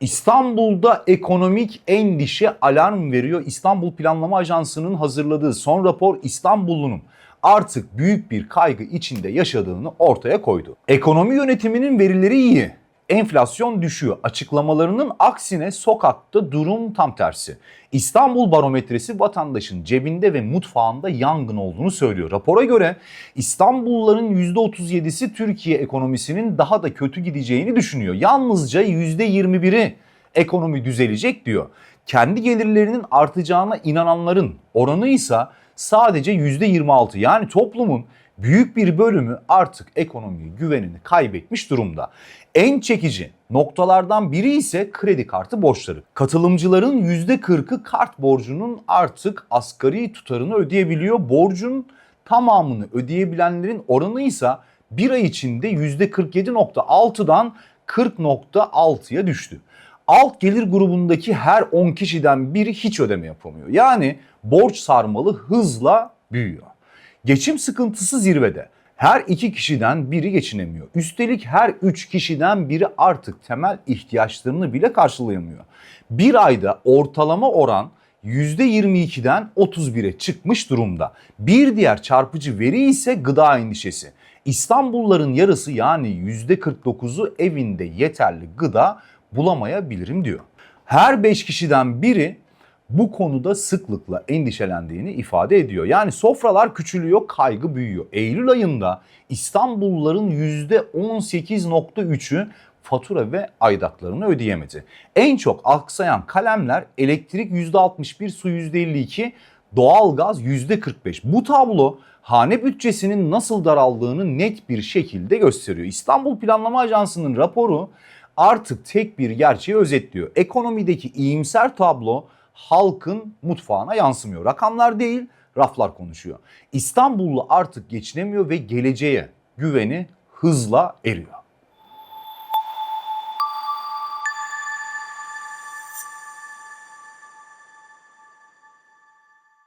İstanbul'da ekonomik endişe alarm veriyor. İstanbul Planlama Ajansı'nın hazırladığı son rapor İstanbullunun artık büyük bir kaygı içinde yaşadığını ortaya koydu. Ekonomi yönetiminin verileri iyi. Enflasyon düşüyor. Açıklamalarının aksine sokakta durum tam tersi. İstanbul barometresi vatandaşın cebinde ve mutfağında yangın olduğunu söylüyor. Rapora göre İstanbulluların %37'si Türkiye ekonomisinin daha da kötü gideceğini düşünüyor. Yalnızca %21'i ekonomi düzelecek diyor. Kendi gelirlerinin artacağına inananların oranı ise sadece %26 yani toplumun büyük bir bölümü artık ekonomiye güvenini kaybetmiş durumda. En çekici noktalardan biri ise kredi kartı borçları. Katılımcıların %40'ı kart borcunun artık asgari tutarını ödeyebiliyor. Borcun tamamını ödeyebilenlerin oranı ise bir ay içinde %47.6'dan 40.6'ya düştü. Alt gelir grubundaki her 10 kişiden biri hiç ödeme yapamıyor. Yani borç sarmalı hızla büyüyor. Geçim sıkıntısı zirvede. Her iki kişiden biri geçinemiyor. Üstelik her üç kişiden biri artık temel ihtiyaçlarını bile karşılayamıyor. Bir ayda ortalama oran %22'den 31'e çıkmış durumda. Bir diğer çarpıcı veri ise gıda endişesi. İstanbulluların yarısı yani %49'u evinde yeterli gıda bulamayabilirim diyor. Her 5 kişiden biri bu konuda sıklıkla endişelendiğini ifade ediyor. Yani sofralar küçülüyor, kaygı büyüyor. Eylül ayında İstanbulluların %18.3'ü fatura ve aidatlarını ödeyemedi. En çok aksayan kalemler elektrik %61, su %52, doğalgaz %45. Bu tablo hane bütçesinin nasıl daraldığını net bir şekilde gösteriyor. İstanbul Planlama Ajansı'nın raporu artık tek bir gerçeği özetliyor. Ekonomideki iyimser tablo halkın mutfağına yansımıyor. Rakamlar değil, raflar konuşuyor. İstanbullu artık geçinemiyor ve geleceğe güveni hızla eriyor.